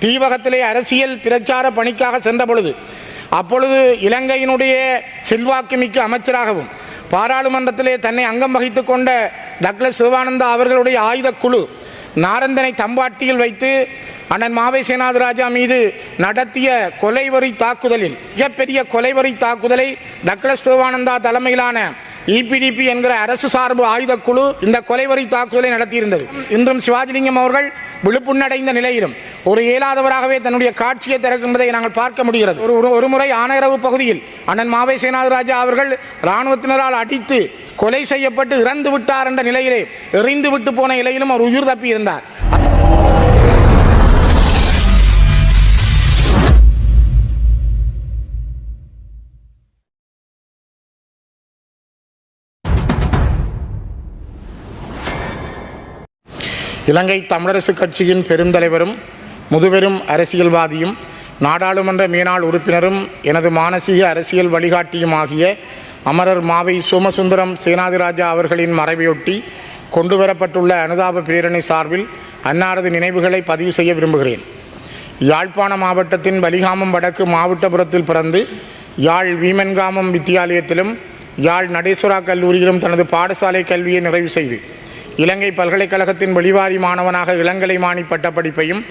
தீவகத்திலே அரசியல் பிரச்சார பணிக்காக சென்ற பொழுது அப்பொழுது இலங்கையினுடைய செல்வாக்குமிக்க அமைச்சராகவும் பாராளுமன்றத்திலே தன்னை அங்கம் வகித்து கொண்ட டக்ளஸ் சிவானந்தா அவர்களுடைய ஆயுதக் குழு நாரந்தனை தம்பாட்டியில் வைத்து அண்ணன் மாவை சேனாதிராஜா மீது நடத்திய கொலைவரி தாக்குதலில் மிகப்பெரிய கொலைவரி தாக்குதலை டக்ளஸ் சிவானந்தா தலைமையிலான இபிடிபி என்கிற அரசு சார்பு ஆயுதக்குழு இந்த கொலைவரி தாக்குதலை நடத்தியிருந்தது. இன்றும் சிவாஜிலிங்கம் அவர்கள் விழுப்புண்ணடைந்த நிலையிலும் ஒரு இயலாதவராகவே தன்னுடைய காட்சியை திறக்கின்றதை நாங்கள் பார்க்க முடிகிறது. ஒரு ஒரு- ஒரு முறை ஆனையரவு பகுதியில் அண்ணன் மாவை சேனாதிராஜா அவர்கள் இராணுவத்தினரால் அடித்து கொலை செய்யப்பட்டு இறந்து விட்டார் என்ற நிலையிலே எறிந்து விட்டு போன நிலையிலும் அவர் உயிர் தப்பி இருந்தார் இலங்கை தமிழரசு கட்சியின் பெருந்தலைவரும் முதுபெரும் அரசியல்வாதியும் நாடாளுமன்ற மேனாள் உறுப்பினரும் எனது மானசீக அரசியல் வழிகாட்டியும் ஆகிய அமரர் மாவை சோமசுந்தரம் சேனாதிராஜா அவர்களின் மறைவையொட்டி கொண்டுவரப்பட்டுள்ள அனுதாப பிரேரணை சார்பில் அன்னாரது நினைவுகளை பதிவு செய்ய விரும்புகிறேன். யாழ்ப்பாண மாவட்டத்தின் வலிகாமம் வடக்கு மாவட்டபுரத்தில் பிறந்து யாழ் வீமன்காமம் வித்தியாலயத்திலும் யாழ் நடேஸ்வரா கல்லூரியிலும் தனது பாடசாலை கல்வியை நிறைவு செய்து இலங்கை பல்கலைக்கழகத்தின் வெளிவாரி மாணவனாக இளங்கலை மாணி பட்டப்படிப்பையும்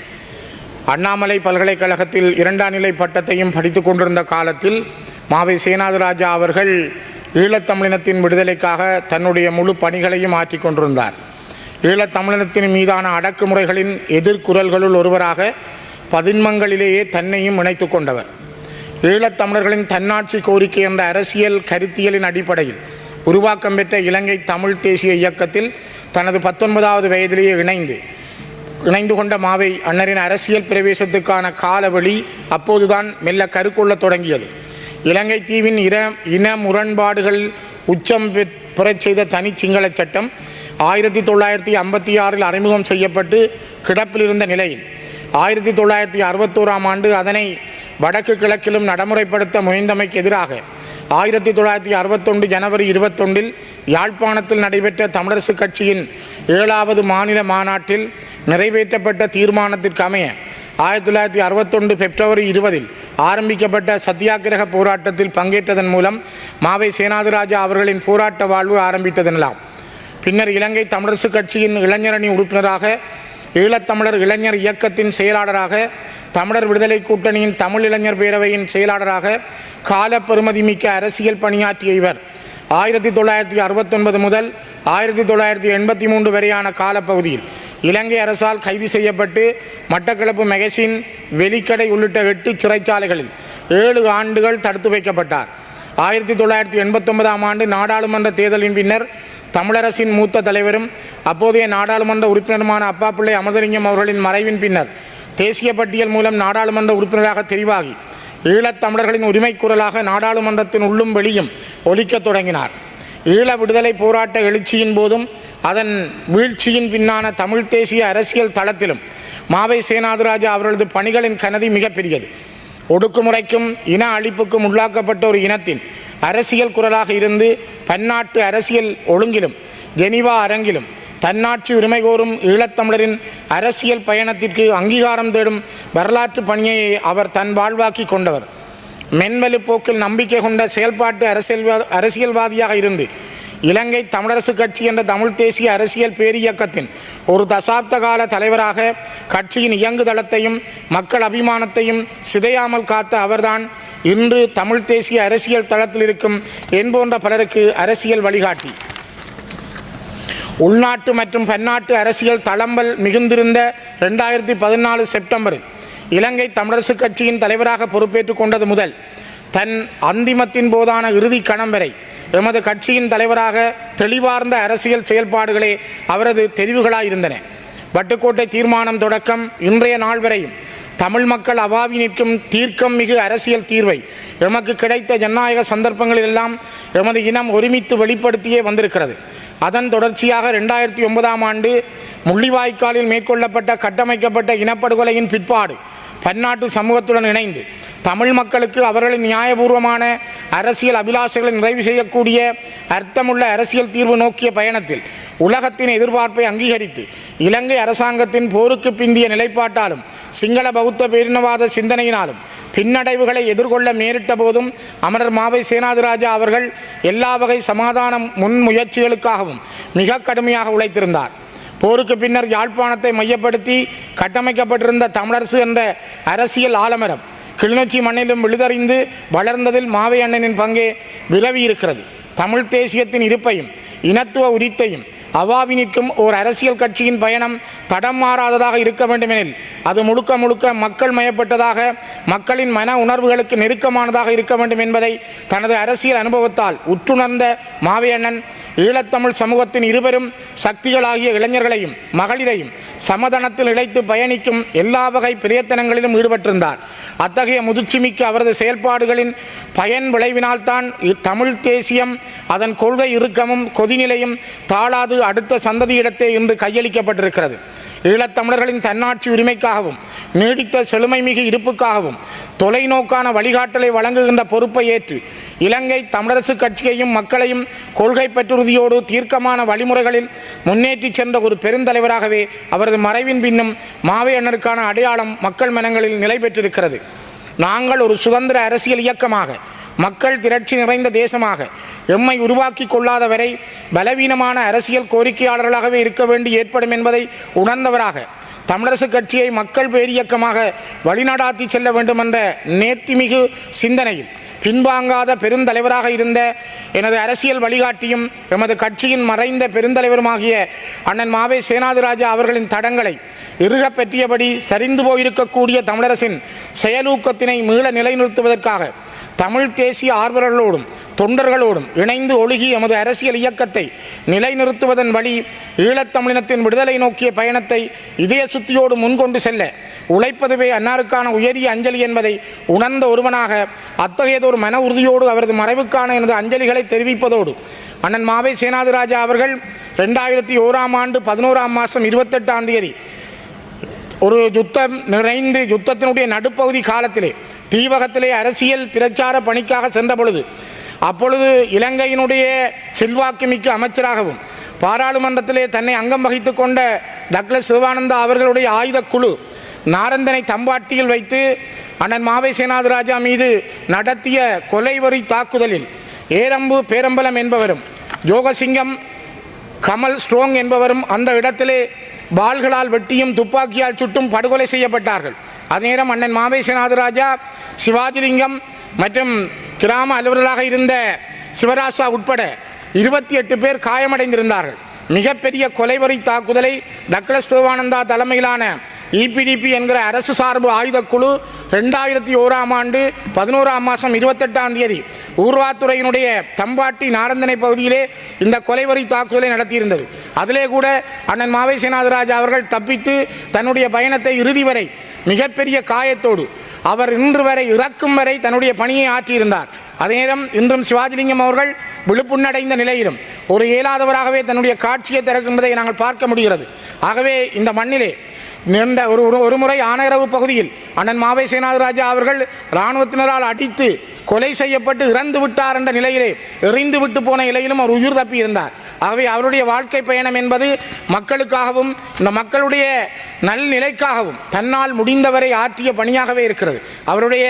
அண்ணாமலை பல்கலைக்கழகத்தில் இரண்டாம் நிலை பட்டத்தையும் படித்துக் கொண்டிருந்த காலத்தில் மாவை சேனாதிராஜா அவர்கள் ஈழத்தமிழினத்தின் விடுதலைக்காக தன்னுடைய முழு பணிகளையும் ஆற்றிக் கொண்டிருந்தார். ஈழத்தமிழினத்தின் மீதான அடக்குமுறைகளின் எதிர்குரல்களுள் ஒருவராக பதின்மங்களிலேயே தன்னையும் இணைத்து கொண்டவர். ஈழத்தமிழர்களின் தன்னாட்சி கோரிக்கை என்ற அரசியல் கருத்தியலின் அடிப்படையில் உருவாக்கம் பெற்ற இலங்கை தமிழ் தேசிய இயக்கத்தில் தனது பத்தொன்பதாவது வயதிலேயே இணைந்து இணைந்து கொண்ட மாவை அன்னரின் அரசியல் பிரவேசத்துக்கான காலவழி அப்போதுதான் மெல்ல கருக்கொள்ளத் தொடங்கியது. இலங்கை தீவின் இன இன முரண்பாடுகள் உச்சம் பெற்- பெறச் செய்த தனி சிங்கள சட்டம் ஆயிரத்தி தொள்ளாயிரத்தி ஐம்பத்தி ஆறில் அறிமுகம் செய்யப்பட்டு கிடப்பில் இருந்த நிலையில் ஆயிரத்தி தொள்ளாயிரத்தி அறுபத்தோராம் ஆண்டு அதனை வடக்கு கிழக்கிலும் நடைமுறைப்படுத்த முயன்றமைக்கு எதிராக ஆயிரத்தி தொள்ளாயிரத்தி அறுபத்தொன்று ஜனவரி இருபத்தொன்றில் யாழ்ப்பாணத்தில் நடைபெற்ற தமிழரசுக் கட்சியின் ஏழாவது மாநில மாநாட்டில் நிறைவேற்றப்பட்ட தீர்மானத்திற்கு அமைய ஆயிரத்தி தொள்ளாயிரத்தி அறுபத்தொன்று பிப்ரவரி இருபதில் ஆரம்பிக்கப்பட்ட சத்தியாகிரக போராட்டத்தில் பங்கேற்றதன் மூலம் மாவை சேனாதிராஜா அவர்களின் போராட்ட வாழ்வு ஆரம்பித்ததெனலாம். பின்னர் இலங்கை தமிழரசு கட்சியின் இளைஞரணி உறுப்பினராக ஈழத்தமிழர் இளைஞர் இயக்கத்தின் செயலாளராக தமிழர் விடுதலை கூட்டணியின் தமிழ் இளைஞர் பேரவையின் செயலாளராக கால பெருமதிமிக்க அரசியல் பணியாற்றிய இவர் ஆயிரத்தி தொள்ளாயிரத்தி அறுபத்தொன்பது முதல் ஆயிரத்தி தொள்ளாயிரத்தி எண்பத்தி மூன்று வரையான காலப்பகுதியில் இலங்கை அரசால் கைது செய்யப்பட்டு மட்டக்களப்பு மெகசின் வெலிக்கடை உள்ளிட்ட எட்டு சிறைச்சாலைகளில் ஏழு ஆண்டுகள் தடுத்து வைக்கப்பட்டார். ஆயிரத்தி தொள்ளாயிரத்தி எண்பத்தொன்பதாம் ஆண்டு நாடாளுமன்ற தேர்தலின் பின்னர் தமிழரசின் மூத்த தலைவரும் அப்போதைய நாடாளுமன்ற உறுப்பினருமான அப்பாப்பிள்ளை அமர்தலிங்கம் அவர்களின் மறைவின் பின்னர் தேசிய பட்டியல் மூலம் நாடாளுமன்ற உறுப்பினராக தெரிவாகி ஈழத்தமிழர்களின் உரிமை குரலாக நாடாளுமன்றத்தின் உள்ளும் வெளியும் ஒலிக்கத் தொடங்கினார். ஈழ விடுதலை போராட்ட எழுச்சியின் போதும் அதன் வீழ்ச்சியின் பின்னான தமிழ் தேசிய அரசியல் தளத்திலும் மாவை சேனாதிராஜா அவர்களது பணிகளின் கனதி மிகப்பெரியது ஒடுக்குமுறைக்கும் இன அழிப்புக்கும் உள்ளாக்கப்பட்ட ஒரு இனத்தின் அரசியல் குரலாக இருந்து பன்னாட்டு அரசியல் ஒழுங்கிலும் ஜெனிவா அரங்கிலும் தன்னாட்சி உரிமை கோரும் ஈழத்தமிழரின் அரசியல் பயணத்திற்கு அங்கீகாரம் தேடும் வரலாற்று பணியை அவர் தன் வாழ்வாக்கி கொண்டவர். மென்வெளி போக்கில் நம்பிக்கை கொண்ட செயல்பாட்டு அரசியல்வா அரசியல்வாதியாக இருந்து இலங்கை தமிழரசு கட்சி என்ற தமிழ் தேசிய அரசியல் பேரியக்கத்தின் ஒரு தசாப்த கால தலைவராக கட்சியின் இயங்குதளத்தையும் மக்கள் அபிமானத்தையும் சிதையாமல் காத்த அவர்தான் இன்று தமிழ் தேசிய அரசியல் தளத்தில் இருக்கும் என் போன்ற பலருக்கு அரசியல் வழிகாட்டி. உள்நாட்டு மற்றும் பன்னாட்டு அரசியல் தளம்பல் மிகுந்திருந்த ரெண்டாயிரத்தி பதினாலு செப்டம்பரில் இலங்கை தமிழரசு கட்சியின் தலைவராக பொறுப்பேற்றுக் கொண்டது முதல் தன் அந்திமத்தின் போதான இறுதி கணம் வரை எமது கட்சியின் தலைவராக தெளிவார்ந்த அரசியல் செயல்பாடுகளே அவரது தெரிவுகளாயிருந்தன. வட்டுக்கோட்டை தீர்மானம் தொடக்கம் இன்றைய நாள் வரையும் தமிழ் மக்கள் அவாவி நிற்கும் தீர்க்கம் மிகு அரசியல் தீர்வை எமக்கு கிடைத்த ஜனநாயக சந்தர்ப்பங்களிலெல்லாம் எமது இனம் ஒருமித்து வெளிப்படுத்தியே வந்திருக்கிறது. அதன் தொடர்ச்சியாக ரெண்டாயிரத்தி ஒன்பதாம் ஆண்டு முள்ளிவாய்க்காலில் மேற்கொள்ளப்பட்ட கட்டமைக்கப்பட்ட இனப்படுகொலையின் பிற்பாடு பன்னாட்டு சமூகத்துடன் இணைந்து தமிழ் மக்களுக்கு அவர்களின் நியாயபூர்வமான அரசியல் அபிலாஷைகளை நிறைவு செய்யக்கூடிய அர்த்தமுள்ள அரசியல் தீர்வு நோக்கிய பயணத்தில் உலகத்தின் எதிர்பார்ப்பை அங்கீகரித்து இலங்கை அரசாங்கத்தின் போருக்கு பிந்திய நிலைப்பாட்டாலும் சிங்கள பௌத்த பேரினவாத சிந்தனையினாலும் பின்னடைவுகளை எதிர்கொள்ள நேரிட்ட போதும் அமரர் மாவை சேனாதிராஜா அவர்கள் எல்லா வகை சமாதான முன்முயற்சிகளுக்காகவும் மிக கடுமையாக உழைத்திருந்தார். போருக்கு பின்னர் யாழ்ப்பாணத்தை மையப்படுத்தி கட்டமைக்கப்பட்டிருந்த தமிழரசு என்ற அரசியல் ஆலமரம் கிளிநொச்சி மண்ணிலும் விழுதறிந்து வளர்ந்ததில் மாவை அண்ணனின் பங்கே விரவி இருக்கிறது தமிழ் தேசியத்தின் இருப்பையும் இனத்துவ உரித்தையும் அவாவி நிற்கும் ஓர் அரசியல் கட்சியின் பயணம் தடம் மாறாததாக இருக்க வேண்டுமெனில் அது முழுக்க முழுக்க மக்கள் மயப்பட்டதாக மக்களின் மன உணர்வுகளுக்கு நெருக்கமானதாக இருக்க வேண்டும் என்பதை தனது அரசியல் அனுபவத்தால் உற்றுணர்ந்த மாவையண்ணன் ஈழத்தமிழ் சமூகத்தின் இருவரும் சக்திகளாகிய இளைஞர்களையும் மகளிரையும் சமதனத்தில் இழைத்து பயணிக்கும் எல்லா வகை பிரயத்தனங்களிலும் ஈடுபட்டிருந்தார். அத்தகைய முதிர்ச்சிமிக்க அவரது செயல்பாடுகளின் பயன் விளைவினால்தான் தமிழ் தேசியம் அதன் கொள்கை இறுக்கமும் கொதிநிலையும் தாழாது அடுத்த சந்ததியிடத்தே இன்று கையளிக்கப்பட்டிருக்கிறது. ஈழத்தமிழர்களின் தன்னாட்சி உரிமைக்காகவும் நீடித்த செழுமை மிகு இருப்புக்காகவும் தொலைநோக்கான வழிகாட்டலை வழங்குகின்ற பொறுப்பை ஏற்று இலங்கை தமிழரசு கட்சியையும் மக்களையும் கொள்கை பற்றுறுதியோடு தீர்க்கமான வழிமுறைகளில் முன்னேற்றிச் சென்ற ஒரு பெருந்தலைவராகவே அவரது மறைவின் பின்னும் மாவையண்ணருக்கான அடையாளம் மக்கள் மனங்களில் நிலை பெற்றிருக்கிறது நாங்கள் ஒரு சுதந்திர அரசியல் இயக்கமாக மக்கள் திரட்சி நிறைந்த தேசமாக எம்மை உருவாக்கி கொள்ளாத வரை பலவீனமான அரசியல் கோரிக்கையாளர்களாகவே இருக்க வேண்டி ஏற்படும் என்பதை உணர்ந்தவராக தமிழரசு கட்சியை மக்கள் பேரியக்கமாக வழிநடாத்தி செல்ல வேண்டுமென்ற நேர்த்திமிகு சிந்தனையில் பின்வாங்காத பெருந்தலைவராக இருந்த எனது அரசியல் வழிகாட்டியும் எமது கட்சியின் மறைந்த பெருந்தலைவருமாகிய அண்ணன் மாவே சேனாதிராஜா அவர்களின் தடங்களை இறுக பற்றியபடி சரிந்து போயிருக்கக்கூடிய தமிழரசின் செயலூக்கத்தினை மீள நிலைநிறுத்துவதற்காக தமிழ் தேசிய ஆர்வலர்களோடும் தொண்டர்களோடும் இணைந்து ஒழுகி எமது அரசியல் இயக்கத்தை நிலைநிறுத்துவதன் வழி ஈழத்தமிழினத்தின் விடுதலை நோக்கிய பயணத்தை இதய சுத்தியோடு முன்கொண்டு செல்ல உழைப்பதுவே அன்னாருக்கான உயரிய அஞ்சலி என்பதை உணர்ந்த ஒருவனாக அத்தகையதொரு மன உறுதியோடு அவரது மறைவுக்கான எனது அஞ்சலிகளை தெரிவிப்பதோடு அண்ணன் மாவை சேனாதிராஜா அவர்கள் ரெண்டாயிரத்தி ஓராம் ஆண்டு பதினோராம் மாதம் இருபத்தெட்டாம் தேதி ஒரு யுத்தம் நிறைந்து யுத்தத்தினுடைய நடுப்பகுதி காலத்திலே தீவகத்திலே அரசியல் பிரச்சார பணிக்காக சென்ற பொழுது அப்பொழுது இலங்கையினுடைய செல்வாக்குமிக்க அமைச்சராகவும் பாராளுமன்றத்திலே தன்னை அங்கம் வகித்து கொண்ட டக்ளஸ் சிவானந்தா அவர்களுடைய ஆயுதக் குழு நாரந்தனை தம்பாட்டியில் வைத்து அண்ணன் மாவை சேனாதிராஜா மீது நடத்திய கொலைவரி தாக்குதலில் ஏரம்பு பேரம்பலம் என்பவரும் யோகசிங்கம் கமல் ஸ்ட்ரோங் என்பவரும் அந்த இடத்திலே பால்களால் வெட்டியும் துப்பாக்கியால் சுட்டும் படுகொலை செய்யப்பட்டார்கள். அதே நேரம் அண்ணன் மாவேசநாதராஜா சிவாஜிலிங்கம் மற்றும் கிராம அலுவலராக இருந்த சிவராசா உட்பட இருபத்தி எட்டு பேர் காயமடைந்திருந்தார்கள். மிகப்பெரிய கொலைவரி தாக்குதலை டக்ளஸ் தேவானந்தா தலைமையிலான இபிடிபி என்கிற அரசு சார்பு ஆயுதக்குழு ரெண்டாயிரத்தி ஓராம் ஆண்டு பதினோராம் மாதம் இருபத்தெட்டாம் தேதி ஊர்வாத்துறையினுடைய தம்பாட்டி நாரந்தனை பகுதியிலே இந்த கொலைவரி தாக்குதலை நடத்தியிருந்தது. அதிலே கூட அண்ணன் மாவேசிநாதராஜா அவர்கள் தப்பித்து தன்னுடைய பயணத்தை இறுதி வரை மிகப்பெரிய காயத்தோடு அவர் இன்று வரை இறக்கும் வரை தன்னுடைய பணியை ஆற்றியிருந்தார். அதே நேரம் இன்றும் சிவாஜிலிங்கம் அவர்கள் விழுப்புண்ணடைந்த நிலையிலும் ஒரு இயலாதவராகவே தன்னுடைய காட்சியை திறக்கும்பதை நாங்கள் பார்க்க முடிகிறது. ஆகவே இந்த மண்ணிலே நீண்ட ஒரு ஒரு- ஒரு முறை ஆனகரவு பகுதியில் அண்ணன் மாவை சேனாதராஜா அவர்கள் இராணுவத்தினரால் அடித்து கொலை செய்யப்பட்டு இறந்து விட்டார் என்ற நிலையிலே எறிந்து விட்டு போன நிலையிலும் அவர் உயிர் தப்பி இருந்தார் ஆகவே அவருடைய வாழ்க்கை பயணம் என்பது மக்களுக்காகவும் இந்த மக்களுடைய நல்நிலைக்காகவும் தன்னால் முடிந்தவரை ஆற்றிய பணியாகவே இருக்கிறது. அவருடைய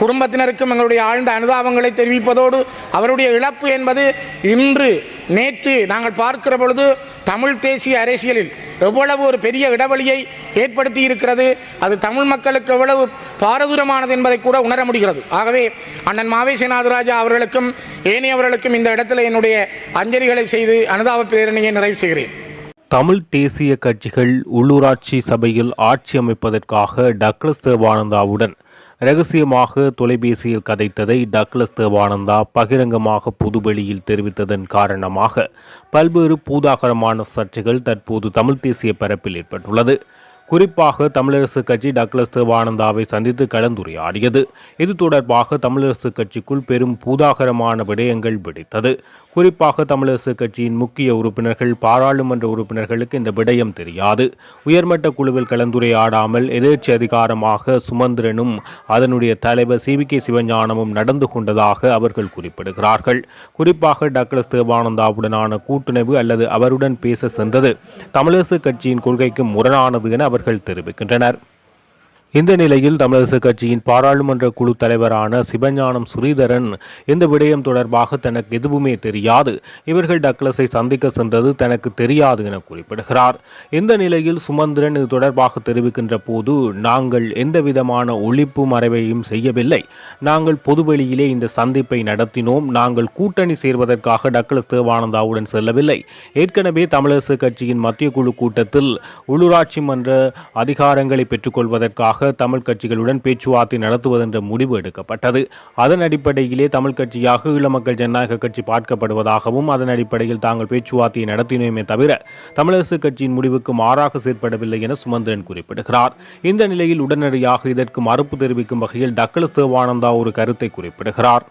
குடும்பத்தினருக்கும் எங்களுடைய ஆழ்ந்த அனுதாபங்களை தெரிவிப்பதோடு அவருடைய இழப்பு என்பது இன்று நேற்று நாங்கள் பார்க்கிற பொழுது தமிழ் தேசிய அரசியலில் எவ்வளவு ஒரு பெரிய இடைவெளியை ஏற்படுத்தி இருக்கிறது அது தமிழ் மக்களுக்கு எவ்வளவு பாரதூரமானது என்பதை கூட உணர முடிகிறது. ஆகவே அண்ணன் மாவை நாதராஜா அவர்களுக்கும் ஏனையவர்களுக்கும் இந்த இடத்துல என்னுடைய அஞ்சலிகளை செய்து அனுதாப பேரணியை நிறைவு செய்கிறேன். தமிழ் தேசிய கட்சிகள் உள்ளூராட்சி சபையில் ஆட்சி அமைப்பதற்காக டக்ளஸ் தேவானந்தாவுடன் ரகசியமாக தொலைபேசியில் கதைத்ததை டக்ளஸ் தேவானந்தா பகிரங்கமாக பொதுவெளியில் தெரிவித்ததன் காரணமாக பல்வேறு பூதாகரமான சர்ச்சைகள் தற்போது தமிழ் தேசிய பரப்பில் ஏற்பட்டுள்ளது. குறிப்பாக தமிழரசு கட்சி டக்ளஸ் தேவானந்தாவை சந்தித்து கலந்துரையாடியது. இது தொடர்பாக தமிழரசு கட்சிக்குள் பெரும் பூதாகரமான விடயங்கள் வெடித்தது. குறிப்பாக தமிழரசு கட்சியின் முக்கிய உறுப்பினர்கள் பாராளுமன்ற உறுப்பினர்களுக்கு இந்த விடயம் தெரியாது. உயர்மட்ட குழுவில் கலந்துரையாடாமல் எதிர்ச்சி அதிகாரமாக சுமந்திரனும் அதனுடைய தலைவர் சி. வி. கே. சிவஞானமும் நடந்து கொண்டதாக அவர்கள் குறிப்பிடுகிறார்கள். குறிப்பாக டக்ளஸ் தேவானந்தாவுடனான கூட்டுணர்வு அல்லது அவருடன் பேச சென்றது. தமிழரசு கட்சியின் கொள்கைக்கு முரணானது என அவர்கள் தெரிவிக்கின்றனர். இந்த நிலையில் தமிழரசு கட்சியின் பாராளுமன்ற குழு தலைவரான சிவஞானம் ஸ்ரீதரன் இந்த விடயம் தொடர்பாக தனக்கு எதுவுமே தெரியாது. இவர்கள் டக்ளஸை சந்திக்க சென்றது தனக்கு தெரியாது என குறிப்பிடுகிறார். இந்த நிலையில் சுமந்திரன் இது தொடர்பாக தெரிவிக்கின்ற போது நாங்கள் எந்த விதமான ஒழிப்பு மறைவையும் செய்யவில்லை. நாங்கள் பொதுவெளியிலே இந்த சந்திப்பை நடத்தினோம். நாங்கள் கூட்டணி சேர்வதற்காக டக்ளஸ் தேவானந்தாவுடன் செல்லவில்லை. ஏற்கனவே தமிழரசு கட்சியின் மத்திய குழு கூட்டத்தில் உள்ளூராட்சி மன்ற அதிகாரங்களை பெற்றுக்கொள்வதற்காக தமிழ் கட்சிகளுடன் பேச்சுவார்த்தை நடத்துவதென்ற முடிவு எடுக்கப்பட்டது. அதன் அடிப்படையிலே தமிழ் கட்சியாக ஈழமக்கள் ஜனநாயக கட்சி பார்க்கப்படுவதாகவும் அதன் அடிப்படையில் தாங்கள் பேச்சுவார்த்தையை நடத்தினோமே தவிர தமிழரசு கட்சியின் முடிவுக்கு மாறாக செயற்படவில்லை என சுமந்திரன் குறிப்பிடுகிறார். இந்த நிலையில் உடனடியாக இதற்கு மறுப்பு தெரிவிக்கும் வகையில் டக்ளஸ் தேவானந்தா ஒரு கருத்தை குறிப்பிடுகிறார்.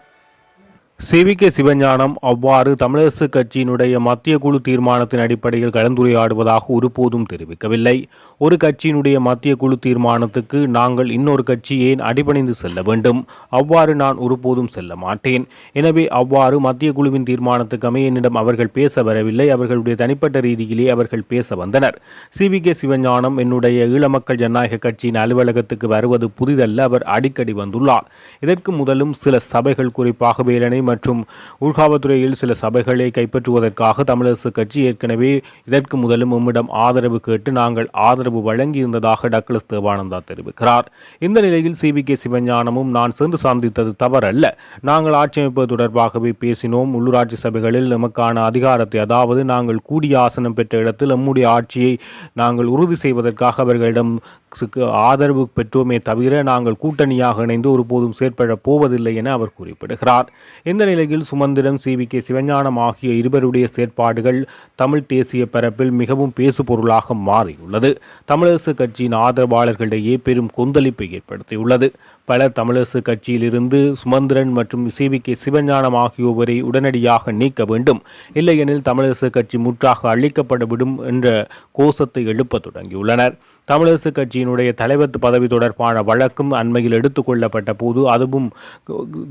சிவிகே சிவஞானம் அவ்வாறு தமிழரசு கட்சியினுடைய மத்திய குழு தீர்மானத்தின் அடிப்படையில் கலந்துரையாடுவதாக ஒருபோதும் தெரிவிக்கவில்லை. ஒரு கட்சியினுடைய மத்திய குழு தீர்மானத்துக்கு நாங்கள் இன்னொரு கட்சி ஏன் அடிபணிந்து செல்ல வேண்டும்? அவ்வாறு நான் ஒருபோதும் செல்ல மாட்டேன். எனவே அவ்வாறு மத்திய குழுவின் தீர்மானத்துக்கு அமைய என்னிடம் அவர்கள் பேச வரவில்லை. அவர்களுடைய தனிப்பட்ட ரீதியிலே அவர்கள் பேச வந்தனர். சிவிகே சிவஞானம் என்னுடைய ஈழமக்கள் ஜனநாயக கட்சியின் அலுவலகத்துக்கு வருவது புதிதல்ல. அவர் அடிக்கடி வந்துள்ளார். இதற்கு முதலும் சில சபைகள் குறிப்பாக வேலனை மற்றும் உள்காவல்துறையில் சில சபைகளை கைப்பற்றுவதற்காக தமிழரசு கட்சி ஏற்கனவே இதற்கு முதலும் உம்மிடம் ஆதரவு கேட்டு நாங்கள் ஆதரவு வழங்கியிருந்ததாக டக்ளஸ் தேவானந்தா தெரிவிக்கிறார். இந்த நிலையில் சிவிகே சிவஞானமும் நான் சென்று சந்தித்தது தவறல்ல. நாங்கள் ஆட்சி அமைப்பது தொடர்பாகவே பேசினோம். உள்ளூராட்சி சபைகளில் நமக்கான அதிகாரத்தை அதாவது நாங்கள் கூடிய ஆசனம் பெற்ற இடத்தில் நம்முடைய ஆட்சியை நாங்கள் உறுதி செய்வதற்காக அவர்களிடம் காங்கிரஸுக்கு ஆதரவு பெற்றோமே தவிர நாங்கள் கூட்டணியாக இணைந்து ஒருபோதும் செயற்பட போவதில்லை என அவர் குறிப்பிடுகிறார். இந்த நிலையில் சுமந்திரன் சி. கே. சிவஞானம் ஆகிய இருவருடைய செயற்பாடுகள் தமிழ் தேசிய பரப்பில் மிகவும் பேசுபொருளாக மாறியுள்ளது. தமிழரசு கட்சியின் ஆதரவாளர்களிடையே பெரும் கொந்தளிப்பை ஏற்படுத்தியுள்ளது. பலர் தமிழரசு கட்சியிலிருந்து சுமந்திரன் மற்றும் சி. கே. சிவஞானம் ஆகியோரை உடனடியாக நீக்க வேண்டும். இல்லையெனில் தமிழரசு கட்சி முற்றாக அழிக்கப்படவிடும் என்ற கோஷத்தை எழுப்பத் தொடங்கியுள்ளனர். தமிழரசு கட்சியினுடைய தலைவர் பதவி தொடர்பான வழக்கும் அண்மையில் எடுத்துக்கொள்ளப்பட்ட போது அதுவும்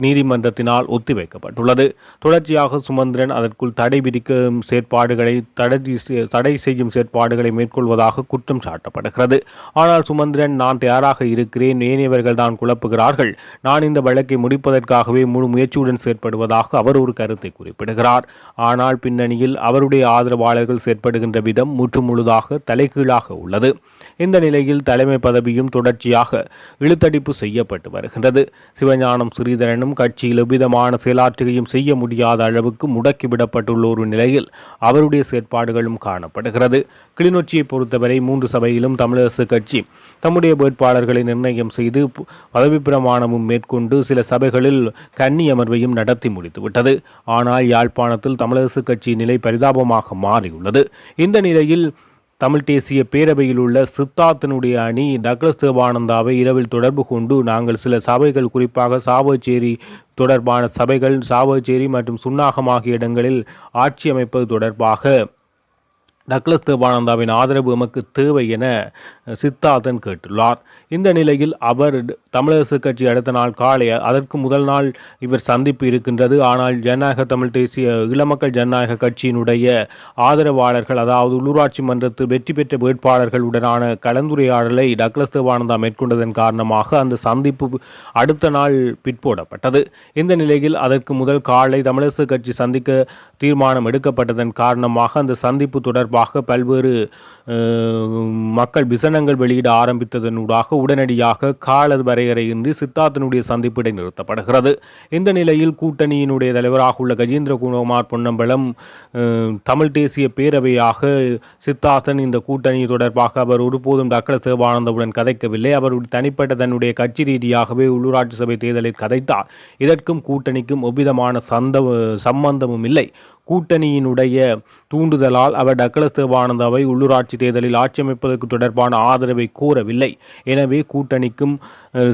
நீதிமன்றத்தினால் ஒத்திவைக்கப்பட்டுள்ளது. தொடர்ச்சியாக சுமந்திரன் அதற்குள் தடை விதிக்கும் செயற்பாடுகளை தடை தடை செய்யும் செயற்பாடுகளை மேற்கொள்வதாக குற்றம் சாட்டப்படுகிறது. ஆனால் சுமந்திரன் நான் தயாராக இருக்கிறேன் ஏனையவர்கள் தான் குழப்புகிறார்கள். நான் இந்த வழக்கை முடிப்பதற்காகவே முழு முயற்சியுடன் செயற்படுவதாக அவர் ஒரு கருத்தை குறிப்பிடுகிறார். ஆனால் பின்னணியில் அவருடைய ஆதரவாளர்கள் செயற்படுகின்ற விதம் முற்று முழுதாக தலைகீழாக உள்ளது. இந்த நிலையில் தலைமை பதவியும் தொடர்ச்சியாக இழுத்தடிப்பு செய்யப்பட்டு வருகின்றது. சிவஞானம் ஸ்ரீதரனும் கட்சியில் எவ்விதமான செயலாற்றுகையும் செய்ய முடியாத அளவுக்கு முடக்கிவிடப்பட்டுள்ள ஒரு நிலையில் அவருடைய செயற்பாடுகளும் காணப்படுகிறது. கிளிநொச்சியை பொறுத்தவரை மூன்று சபையிலும் தமிழரசு கட்சி தம்முடைய வேட்பாளர்களை நிர்ணயம் செய்து பதவி பிரமாணமும் மேற்கொண்டு சில சபைகளில் கன்னி அமர்வையும் நடத்தி முடித்துவிட்டது. ஆனால் யாழ்ப்பாணத்தில் தமிழரசு கட்சி நிலை பரிதாபமாக மாறியுள்ளது. இந்த நிலையில் தமிழ் தேசிய பேரவையில் உள்ள சித்தார்த்தனுடைய அணி டக்ளஸ் தேவானந்தாவை இரவில் தொடர்பு கொண்டு நாங்கள் சில சபைகள் குறிப்பாக சாவச்சேரி தொடர்பான சபைகள் சாவச்சேரி மற்றும் சுன்னாகம் ஆகிய இடங்களில் ஆட்சி அமைப்பது தொடர்பாக டக்ளஸ் தேவானந்தாவின் ஆதரவு எமக்கு தேவை என சித்தார்த்தன் கேட்டுள்ளார். இந்த நிலையில் அவர் தமிழரசு கட்சி அடுத்த நாள் காலை அதற்கு முதல் நாள் இவர் சந்திப்பு இருக்கின்றது. ஆனால் ஜனநாயக தமிழ் தேசிய இளமக்கள் ஜனநாயக கட்சியினுடைய ஆதரவாளர்கள் அதாவது உள்ளூராட்சி மன்றத்தில் வெற்றி பெற்ற வேட்பாளர்களுடனான கலந்துரையாடலை டக்ளஸ் தேவானந்தா மேற்கொண்டதன் காரணமாக அந்த சந்திப்பு அடுத்த நாள் பிற்போடப்பட்டது. இந்த நிலையில் அதற்கு முதல் காலை தமிழரசு கட்சி சந்திக்க தீர்மானம் எடுக்கப்பட்டதன் காரணமாக அந்த சந்திப்பு தொடர்பாக பல்வேறு மக்கள் விசனங்கள் வெளியிட ஆரம்பித்ததனூடாக உடனடியாக கால வரையறையின்றி சித்தார்த்தனுடைய சந்திப்பு இடைநிறுத்தப்படுகிறது. இந்த நிலையில் கூட்டணியினுடைய தலைவராக உள்ள கஜேந்திர குமார் பொன்னம்பலம் தமிழ் தேசிய பேரவையாக சித்தார்த்தன் இந்த கூட்டணி தொடர்பாக அவர் ஒருபோதும் டாக்டர் சிவானந்தவுடன் கதைக்கவில்லை. அவர் தனிப்பட்ட தன்னுடைய கட்சி ரீதியாகவே உள்ளூராட்சி சபை தேர்தலில் கதைத்தார். இதற்கும் கூட்டணிக்கும் எவ்விதமான சந்த சம்பந்தமும் இல்லை. கூட்டணியினுடைய தூண்டுதலால் அவர் டக்ளஸ் தேவானந்தாவை உள்ளூராட்சி தேர்தலில் ஆட்சி அமைப்பதற்கு தொடர்பான ஆதரவை கூறவில்லை எனவே கூட்டணிக்கும்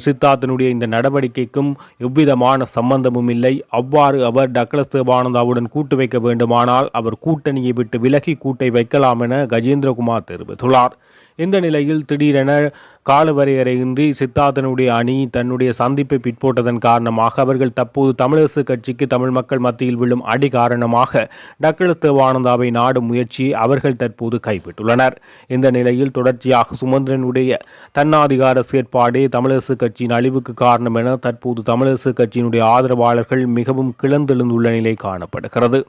சித்தார்த்தனுடைய இந்த நடவடிக்கைக்கும் எவ்விதமான சம்பந்தமும் இல்லை. அவ்வாறு அவர் டக்ளஸ் தேவானந்தாவுடன் கூட்டு வைக்க வேண்டுமானால் அவர் கூட்டணியை விட்டு விலகி கூட்டை வைக்கலாம் என கஜேந்திரகுமார் தெரிவித்துள்ளார். இந்த நிலையில் திடீரென காலவரையறையின்றி சித்தார்த்தனுடைய அணி தன்னுடைய சந்திப்பை பிற்போட்டதன் காரணமாக அவர்கள் தற்போது தமிழரசு கட்சிக்கு தமிழ் மக்கள் மத்தியில் விழும் அடி காரணமாக டக்ளஸ் தேவானந்தாவை நாடும் முயற்சியை அவர்கள் தற்போது கைவிட்டுள்ளனர். இந்த நிலையில் தொடர்ச்சியாக சுமந்திரனுடைய தன்னாதிகார செயற்பாடே தமிழரசு கட்சியின் அழிவுக்கு காரணம் என தற்போது தமிழரசு கட்சியினுடைய ஆதரவாளர்கள் மிகவும் கிளந்தெழுந்துள்ள நிலை காணப்படுகிறது.